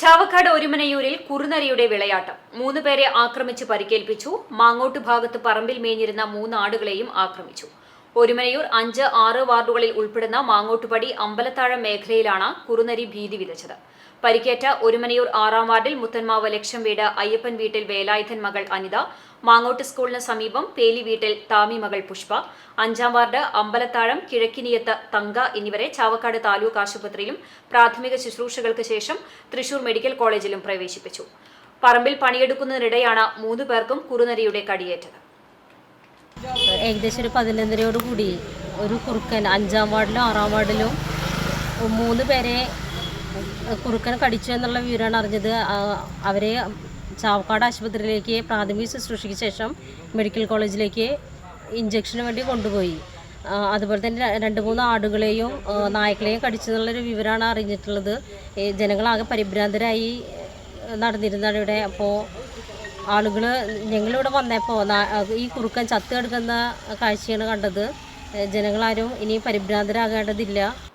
ചാവക്കാട് ഒരുമനയൂരിൽ കുറുനരിയുടെ വിളയാട്ടം. മൂന്നുപേരെ ആക്രമിച്ച് പരിക്കേൽപ്പിച്ചു. മാങ്ങോട്ട് ഭാഗത്ത് പറമ്പിൽ മേഞ്ഞിരുന്ന മൂന്ന് ആടുകളെയും ആക്രമിച്ചു. ഒരുമനയൂർ അഞ്ച് ആറ് വാർഡുകളിൽ ഉൾപ്പെടുന്ന മാങ്ങോട്ടുപടി അമ്പലത്താഴം മേഖലയിലാണ് കുറുനരി ഭീതി വിതച്ചത്. പരിക്കേറ്റ ഒരുമനയൂർ ആറാം വാർഡിൽ മുത്തന്മാവ് ലക്ഷം വീട് അയ്യപ്പൻ വീട്ടിൽ വേലായുധൻ മകൾ അനിത മാങ്ങോട്ട് സ്കൂളിന് സമീപം പേലി വീട്ടിൽ താമി മകൾ പുഷ്പ അഞ്ചാം വാർഡ് അമ്പലത്താഴം കിഴക്കിനിയത്ത് തങ്ക എന്നിവരെ ചാവക്കാട് താലൂക്ക് ആശുപത്രിയിലും പ്രാഥമിക ശുശ്രൂഷകൾക്ക് ശേഷം തൃശൂർ മെഡിക്കൽ കോളേജിലും പ്രവേശിപ്പിച്ചു. പറമ്പിൽ പണിയെടുക്കുന്നതിനിടെയാണ് മൂന്ന് പേർക്കും കുറുനരിയുടെ കടിയേറ്റത്. ഏകദേശം ഒരു പതിനൊന്നരയോട് കൂടി. ഒരു കുറുക്കൻ അഞ്ചാം വാർഡിലും ആറാം വാർഡിലും മൂന്ന് പേരെ കുറുക്കൻ കടിച്ചു എന്നുള്ള വിവരമാണ് അറിഞ്ഞത്. അവരെ ചാവക്കാട് ആശുപത്രിയിലേക്ക് പ്രാഥമിക ശുശ്രൂഷയ്ക്ക് ശേഷം മെഡിക്കൽ കോളേജിലേക്ക് ഇഞ്ചക്ഷന് വേണ്ടി കൊണ്ടുപോയി. അതുപോലെ തന്നെ രണ്ട് മൂന്ന് ആടുകളെയും നായ്ക്കളെയും കടിച്ചു എന്നുള്ളൊരു വിവരമാണ് അറിഞ്ഞിട്ടുള്ളത്. ജനങ്ങളാകെ പരിഭ്രാന്തരായി നടന്നിരുന്നതാണ് ഇവിടെ. അപ്പോൾ ആളുകൾ ഞങ്ങളിവിടെ വന്നപ്പോൾ ഈ കുറുക്കൻ ചത്ത് കിടക്കുന്ന കാഴ്ചയാണ് കണ്ടത്. ജനങ്ങളാരും ഇനി പരിഭ്രാന്തരാകേണ്ടതില്ല.